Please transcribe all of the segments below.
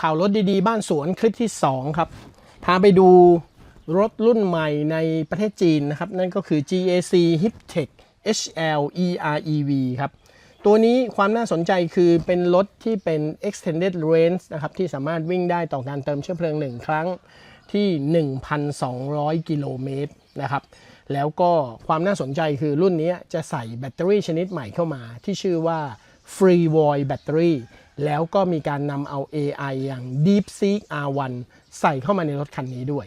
ข่าวรถดีๆ บ้านสวนคลิปที่ 2 ครับ พาไปดูรถรุ่นใหม่ในประเทศจีนนะครับ นั่นก็คือ GAC Hiptech HL EREV ครับ ตัวนี้ความน่าสนใจคือเป็นรถที่เป็น extended range นะครับ ที่สามารถวิ่งได้ต่อการเติมเชื้อเพลิง 1 ครั้งที่ 1,200 กิโลเมตรนะครับ แล้วก็ความน่าสนใจคือรุ่นนี้จะใส่แบตเตอรี่ชนิดใหม่เข้ามา ที่ชื่อว่า Free Void Battery แล้วก็มีการนำเอา AI อย่าง DeepSeek R1 ใส่เข้ามาในรถคันนี้ด้วย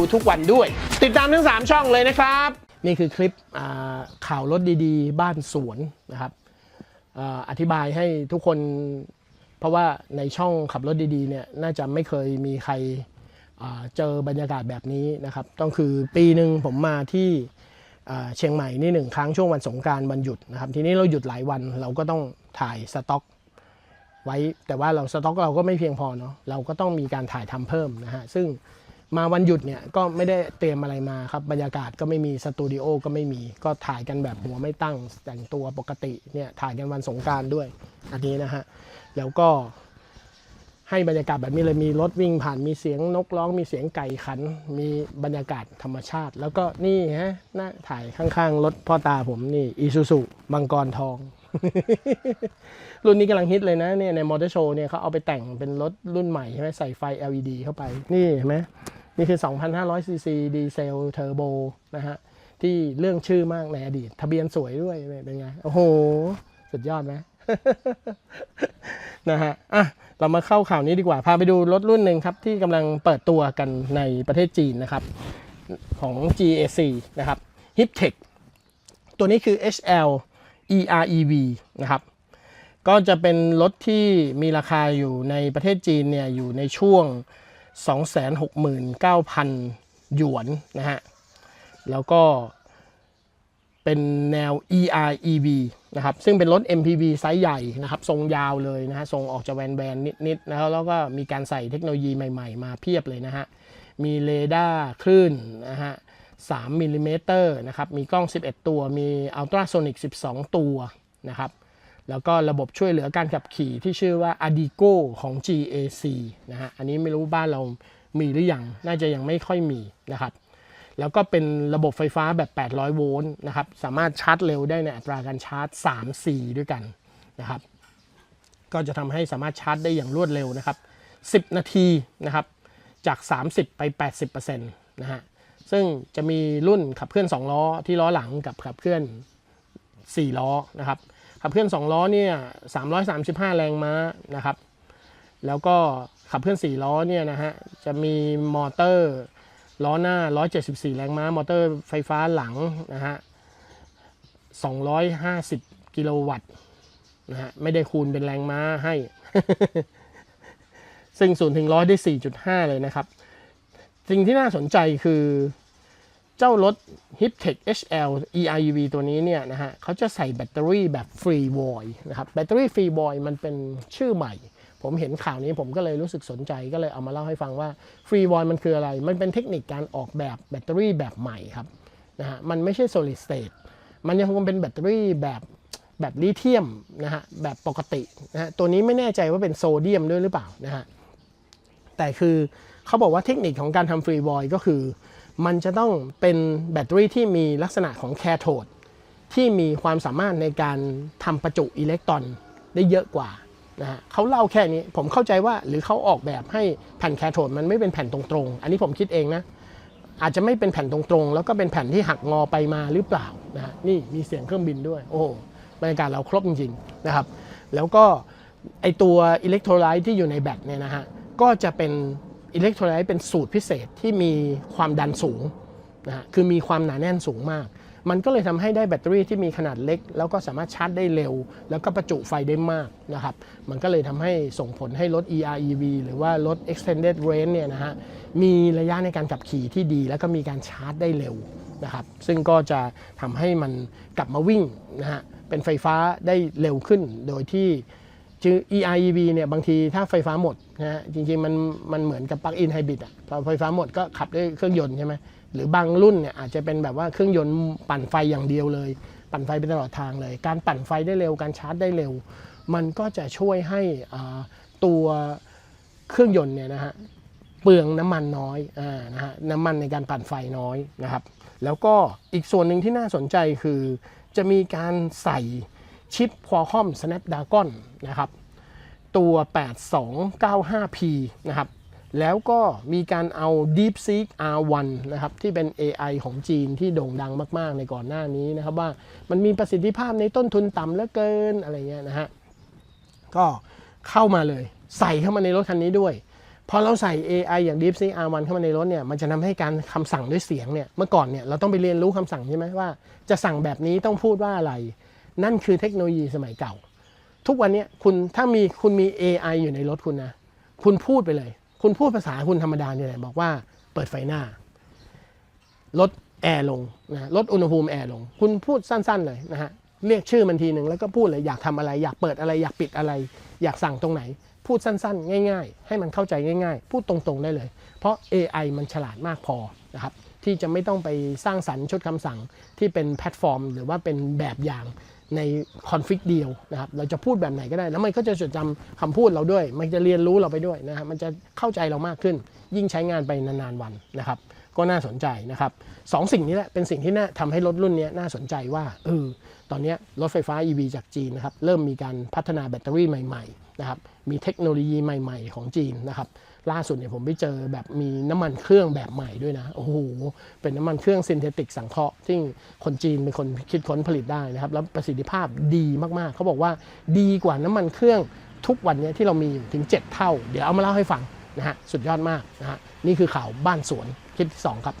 ทุกวันด้วย ติดตามทั้ง 3 ช่องเลยนะครับ นี่คือคลิปข่าวรถดีๆ บ้านสวนนะครับออธิบายให้ทุกคน เพราะว่าในช่องขับรถดีๆเนี่ยน่าจะไม่เคยมีใครเจอบรรยากาศแบบนี้นะครับ ต้องคือปีหนึ่งผมมาที่เชียงใหม่นี่หนึ่งครั้งช่วงวันสงการวันหยุดนะครับ ทีนี้เราหยุดหลายวันเราก็ต้องถ่ายสต็อกไว้แต่ว่าเราสต็อกเราก็ไม่เพียงพอเนาะเราก็ต้องมีการถ่ายทำเพิ่มนะฮะซึ่ง มาวันหยุดเนี่ยก็ไม่ได้เตรียมอะไรมาครับบรรยากาศก็ไม่มีสตูดิโอก็ไม่มีก็ถ่ายกันแบบหัวไม่ตั้งแต่งตัวปกติเนี่ยถ่ายกันวันสงการด้วย อันนี้นะฮะแล้วก็ให้บรรยากาศแบบนี้เลยมีรถวิ่งผ่านมีเสียงนกร้อง มีเสียงไก่ขัน มีบรรยากาศธรรมชาติ แล้วก็นี่ฮะน้าถ่ายข้างๆ รถพ่อตาผมนี่อีซูซุมังกรทอง รุ่นนี้กำลังฮิตเลยนะเนี่ยในมอเตอร์โชว์เนี่ยเขาเอาไปแต่งเป็นรถรุ่นใหม่ใช่ไหมใส่ไฟ LED เข้าไป นี่เห็นไหม นี่คือ 2,500 ซีซีดีเซลเทอร์โบนะฮะ ที่เรื่องชื่อมากในอดีต ทะเบียนสวยด้วย เป็นไง โอ้โห สุดยอดไหมนะฮะ อะ เรามาเข้าข่าวนี้ดีกว่า พาไปดูรถรุ่นหนึ่งครับ ที่กำลังเปิดตัวกันในประเทศจีนนะครับ ของ GAC นะครับ Hiptech ตัวนี้คือ HL EREV นะครับก็จะเป็นรถที่มีราคาอยู่ในประเทศจีนเนี่ยอยู่ในช่วง 269,000 หยวนนะฮะ แล้วก็เป็นแนว EREV นะครับ ซึ่งเป็นรถ MPV ไซส์ใหญ่นะครับ ทรงยาวเลยนะฮะ ทรงออกจะแวนแวนนิดๆนะครับแล้วก็มีการใส่เทคโนโลยีใหม่ๆ มาเพียบเลยนะฮะ มีเรดาร์คลื่นนะฮะ3มิลลิเมตรนะครับ มีกล้อง 11 ตัว มีอัลตราโซนิก 12 ตัวนะครับ แล้วก็ระบบช่วยเหลือการขับขี่ที่ชื่อว่า Adigo ของ GAC นะฮะ อันนี้ไม่รู้บ้านเรามีหรือยัง น่าจะยังไม่ค่อยมีนะครับ แล้วก็เป็นระบบไฟฟ้าแบบ 800 โวลต์นะครับ สามารถชาร์จเร็วได้ในอัตราการชาร์จ3 4ด้วยกันนะครับ ก็จะทำให้สามารถชาร์จได้อย่างรวดเร็วนะครับ 10 นาทีนะครับ จาก 30 ไป 80%นะฮะ ซึ่งจะมีรุ่นขับเคลื่อน 2 ล้อที่ล้อหลังกับขับเคลื่อน 4 ล้อนะครับ ขับเคลื่อน 2 ล้อเนี่ย335 แรงม้านะครับ แล้วก็ขับเคลื่อน 4 ล้อเนี่ยนะฮะ จะมีมอเตอร์ล้อหน้า 174 แรงม้า มอเตอร์ไฟฟ้าหลังนะฮะ 250 กิโลวัตต์นะฮะ ไม่ได้คูณเป็นแรงม้าให้ ซึ่งศูนย์ถึงร้อยได้ 4.5 เลยนะครับ สิ่งที่น่าสนใจคือ เจ้ารถ Hiptech HL EREV ตัวนี้เนี่ยนะฮะเขาจะใส่แบตเตอรี่แบบ Free v o i นะครับแบตเตอรี่ Free v o i มันเป็นชื่อใหม่ ผมเห็นข่าวนี้ผมก็เลยรู้สึกสนใจก็เลยเอามาเล่าให้ฟังว่า Free v o i มันคืออะไร มันเป็นเทคนิคการออกแบบแบตเตอรี่แบบใหม่ครับนะฮะมันไม่ใช่ solid state มันยังคงเป็นแบตเตอรี่แบบแบบลิเธียมนะฮะแบบปกตินะฮะตัวนี้ไม่แน่ใจว่าเป็นโซเดียมด้วยหรือเปล่านะฮะแต่คือเขาบอกว่าเทคนิคของการทำฟรีบอยก็คือ มันจะต้องเป็นแบตเตอรี่ที่มีลักษณะของแคโทดที่มีความสามารถในการทำประจุอิเล็กตรอนได้เยอะกว่านะฮะเขาเล่าแค่นี้ผมเข้าใจว่าหรือเขาออกแบบให้แผ่นแคโทดมันไม่เป็นแผ่นตรงๆ อันนี้ผมคิดเองนะ อาจจะไม่เป็นแผ่นตรงๆ แล้วก็เป็นแผ่นที่หักงอไปมาหรือเปล่านะฮะนี่มีเสียงเครื่องบินด้วย โอ้บรรยากาศเราครบจริงๆนะครับ แล้วก็ไอตัวอิเล็กโทรไลต์ที่อยู่ในแบตเนี่ยนะฮะก็จะเป็น อิเล็กโทรไลต์เป็นสูตรพิเศษที่มีความดันสูงนะฮะคือมีความหนาแน่นสูงมาก มันก็เลยทำให้ได้แบตเตอรี่ที่มีขนาดเล็ก แล้วก็สามารถชาร์จได้เร็ว แล้วก็ประจุไฟได้มากนะครับ มันก็เลยทำให้ส่งผลให้รถ EREV หรือว่ารถ extended range เนี่ยนะฮะมีระยะในการขับขี่ที่ดี แล้วก็มีการชาร์จได้เร็วนะครับ ซึ่งก็จะทำให้มันกลับมาวิ่งนะฮะเป็นไฟฟ้าได้เร็วขึ้นโดยที่ จึง EREV เนี่ยบางทีถ้าไฟฟ้าหมดนะฮะจริงๆมันมันเหมือนกับปลั๊กอินไฮบริดอะพอไฟฟ้าหมดก็ขับด้วยเครื่องยนต์ใช่ไหมหรือบางรุ่นเนี่ยอาจจะเป็นแบบว่าเครื่องยนต์ปั่นไฟอย่างเดียวเลย ปั่นไฟไปตลอดทางเลย การปั่นไฟได้เร็วการชาร์จได้เร็ว มันก็จะช่วยให้ตัวเครื่องยนต์เนี่ยนะฮะเปลืองน้ำมันน้อยอ่านะฮะน้ำมันในการปั่นไฟน้อยนะครับ แล้วก็อีกส่วนหนึ่งที่น่าสนใจคือจะมีการใส่ ชิป Qualcomm Snapdragon นะครับตัว 8295P นะครับแล้วก็มีการเอา DeepSeek R1 นะครับที่เป็น AI ของจีนที่โด่งดังมาก ๆ ในก่อนหน้านี้นะครับว่ามันมีประสิทธิภาพในต้นทุนต่ำเหลือเกินอะไรเงี้ยนะฮะก็เข้ามาเลยใส่เข้ามาในรถคันนี้ด้วยพอเราใส่ AI อย่าง DeepSeek R1 เข้ามาในรถเนี่ยมันจะทำให้การคำสั่งด้วยเสียงเนี่ยเมื่อก่อนเนี่ยเราต้องไปเรียนรู้คำสั่งใช่ไหมว่า จะสั่งแบบนี้ต้องพูดว่าอะไร นั่นคือเทคโนโลยีสมัยเก่า ทุกวันนี้คุณถ้ามีคุณมี AI อยู่ในรถคุณนะ คุณพูดไปเลย คุณพูดภาษาคุณธรรมดาเนี่ยแหละบอกว่าเปิดไฟหน้า ลดแอร์ลงนะลดอุณหภูมิแอร์ลง คุณพูดสั้น ๆเลยนะฮะเรียกชื่อมันทีหนึ่งแล้วก็พูดเลยอยากทำอะไรอยากเปิดอะไรอยากปิดอะไร อยากสั่งตรงไหน พูดสั้นๆ ง่าย ๆ ให้มันเข้าใจง่าย ๆ พูดตรงๆได้เลย เพราะ AI มันฉลาดมากพอนะครับที่จะไม่ต้องไปสร้างสรรค์ชุดคำสั่งที่เป็นแพลตฟอร์ม หรือว่าเป็นแบบอย่าง ในคอนฟิกเดียวนะครับ เราจะพูดแบบไหนก็ได้ แล้วมันก็จะจดจำคำพูดเราด้วย มันจะเรียนรู้เราไปด้วยนะครับ มันจะเข้าใจเรามากขึ้น ยิ่งใช้งานไปนานๆวันนะครับ ก็น่าสนใจนะครับสองสิ่งนี้แหละเป็นสิ่งที่น่าทำให้รถรุ่นนี้น่าสนใจว่าเออตอนนี้รถไฟฟ้า EV จากจีนนะครับ เริ่มมีการพัฒนาแบตเตอรี่ใหม่ ๆ นะครับ มีเทคโนโลยีใหม่ ๆ ของจีนนะครับ ล่าสุดเนี่ยผมไปเจอแบบมีน้ำมันเครื่องแบบใหม่ด้วยนะ โอ้โห เป็นน้ำมันเครื่องซินเทติกสังเคราะห์ซึ่งคนจีนเป็นคนคิดค้นผลิตได้นะครับ แล้วประสิทธิภาพดีมากๆ เขาบอกว่าดีกว่าน้ำมันเครื่องทุกวันเนี้ที่เรามีอยู่ถึง 7 เท่า เดี๋ยวเอามาเล่าให้ฟังนะฮะ สุดยอดมากนะฮะ นี่คือข่าวบ้านสวนคลิปที่สองครับ